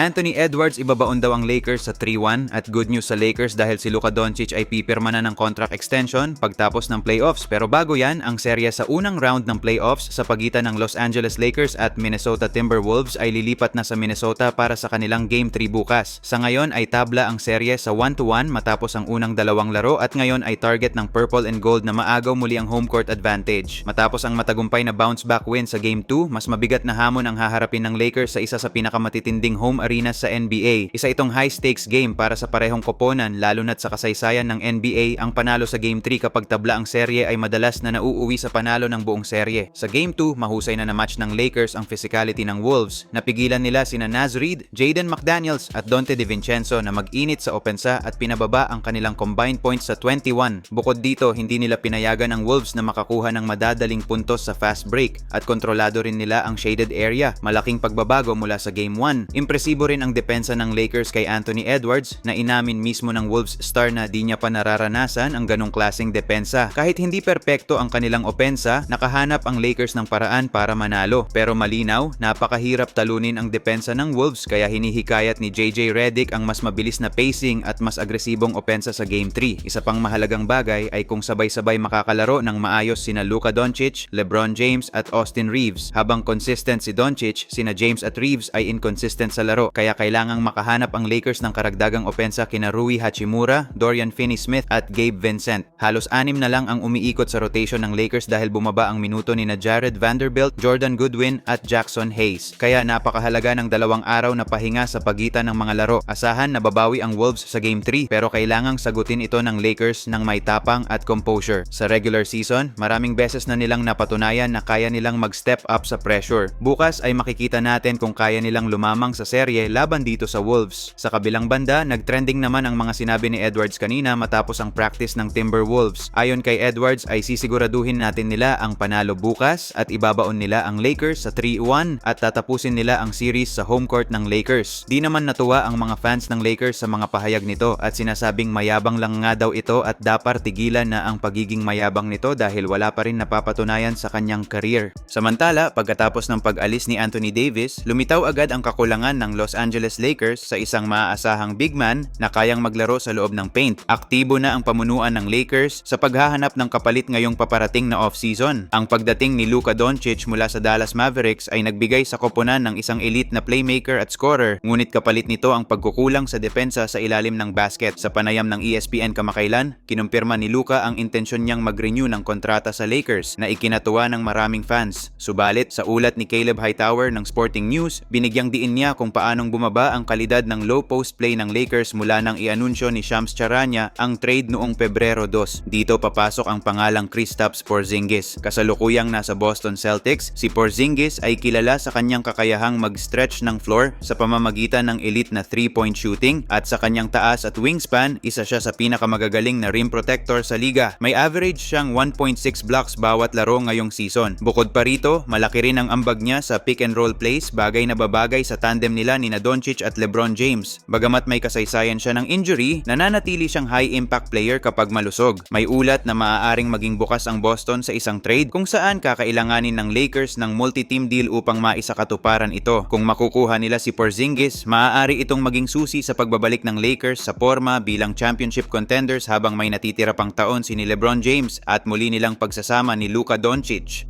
Anthony Edwards ibabaon daw ang Lakers sa 3-1 at good news sa Lakers dahil si Luka Doncic ay pipirma na ng contract extension pagtapos ng playoffs. Pero bago yan, ang serya sa unang round ng playoffs sa pagitan ng Los Angeles Lakers at Minnesota Timberwolves ay lilipat na sa Minnesota para sa kanilang Game 3 bukas. Sa ngayon ay tabla ang serye sa 1-1 matapos ang unang dalawang laro at ngayon ay target ng Purple and Gold na maagaw muli ang home court advantage. Matapos ang matagumpay na bounce back win sa Game 2, mas mabigat na hamon ang haharapin ng Lakers sa isa sa pinakamatitinding home arena sa NBA. Isa itong high stakes game para sa parehong koponan lalo na't sa kasaysayan ng NBA ang panalo sa Game 3 kapag tabla ang serye ay madalas na nauuwi sa panalo ng buong serye. Sa Game 2, mahusay na na-match ng Lakers ang physicality ng Wolves. Napigilan nila sina Naz Reid, Jaden McDaniels at Dante DiVincenzo na mag-init sa opensa at pinababa ang kanilang combined points sa 21. Bukod dito, hindi nila pinayagan ang Wolves na makakuha ng madadaling puntos sa fast break at kontrolado rin nila ang shaded area. Malaking pagbabago mula sa Game 1. Impresibo rin ang depensa ng Lakers kay Anthony Edwards na inamin mismo ng Wolves star na di niya pa nararanasan ang ganong klaseng depensa. Kahit hindi perpekto ang kanilang opensa, nakahanap ang Lakers ng paraan para manalo. Pero malinaw, napakahirap talunin ang depensa ng Wolves kaya hinihikayat ni JJ Redick ang mas mabilis na pacing at mas agresibong opensa sa Game 3. Isa pang mahalagang bagay ay kung sabay-sabay makakalaro ng maayos sina Luka Doncic, LeBron James at Austin Reeves. Habang consistent si Doncic, sina James at Reeves ay inconsistent sa laro kaya kailangang makahanap ang Lakers ng karagdagang opensa kina Rui Hachimura, Dorian Finney-Smith at Gabe Vincent. Halos anim na lang ang umiikot sa rotation ng Lakers dahil bumaba ang minuto ni na Jared Vanderbilt, Jordan Goodwin at Jackson Hayes. Kaya napakahalaga ng dalawang araw na pahinga sa pagitan ng mga laro. Asahan na babawi ang Wolves sa Game 3 pero kailangang sagutin ito ng Lakers ng may tapang at composure. Sa regular season, maraming beses na nilang napatunayan na kaya nilang mag-step up sa pressure. Bukas ay makikita natin kung kaya nilang lumamang sa serye laban dito sa Wolves. Sa kabilang banda, nagtrending naman ang mga sinabi ni Edwards kanina matapos ang practice ng Timberwolves. Ayon kay Edwards ay sisiguraduhin natin nila ang panalo bukas at ibabaon nila ang Lakers sa 3-1 at tatapusin nila ang series sa home court ng Lakers. Di naman natuwa ang mga fans ng Lakers sa mga pahayag nito at sinasabing mayabang lang nga daw ito at dapar tigilan na ang pagiging mayabang nito dahil wala pa rin napapatunayan sa kanyang career. Samantala, pagkatapos ng pag-alis ni Anthony Davis, lumitaw agad ang kakulangan ng Los Angeles Lakers sa isang maaasahang big man na kayang maglaro sa loob ng paint. Aktibo na ang pamunuan ng Lakers sa paghahanap ng kapalit ngayong paparating na off-season. Ang pagdating ni Luka Doncic mula sa Dallas Mavericks ay nagbigay sa koponan ng isang elite na playmaker at scorer, ngunit kapalit nito ang pagkukulang sa depensa sa ilalim ng basket. Sa panayam ng ESPN kamakailan, kinumpirma ni Luka ang intensyon niyang mag-renew ng kontrata sa Lakers na ikinatuwa ng maraming fans. Subalit, sa ulat ni Caleb Hightower ng Sporting News, binigyang diin niya kung paanong bumaba ang kalidad ng low post play ng Lakers mula nang ianunsyo ni Shams Charania ang trade noong Pebrero 2. Dito papasok ang pangalang Kristaps Porzingis. Kasalukuyang nasa Boston Celtics, si Porzingis ay kilala sa kanyang kakayahang mag-stretch ng floor sa pamamagitan ng elite na 3-point shooting at sa kanyang taas at wingspan, isa siya sa pinakamagagaling na rim protector sa liga. May average siyang 1.6 blocks bawat laro ngayong season. Bukod pa rito, malaki rin ang ambag niya sa pick and roll plays, bagay na babagay sa tandem nila ni na Doncic at LeBron James. Bagamat may kasaysayan siya ng injury, nananatili siyang high impact player kapag malusog. May ulat na maaaring maging bukas ang Boston sa isang trade kung saan kakailanganin ng Lakers ng multi-team deal upang maisakatuparan ito. Kung makukuha nila si Porzingis, maaari itong maging susi sa pagbabalik ng Lakers sa forma bilang championship contenders habang may natitira pang taon si ni LeBron James at muli nilang pagsasama ni Luka Doncic.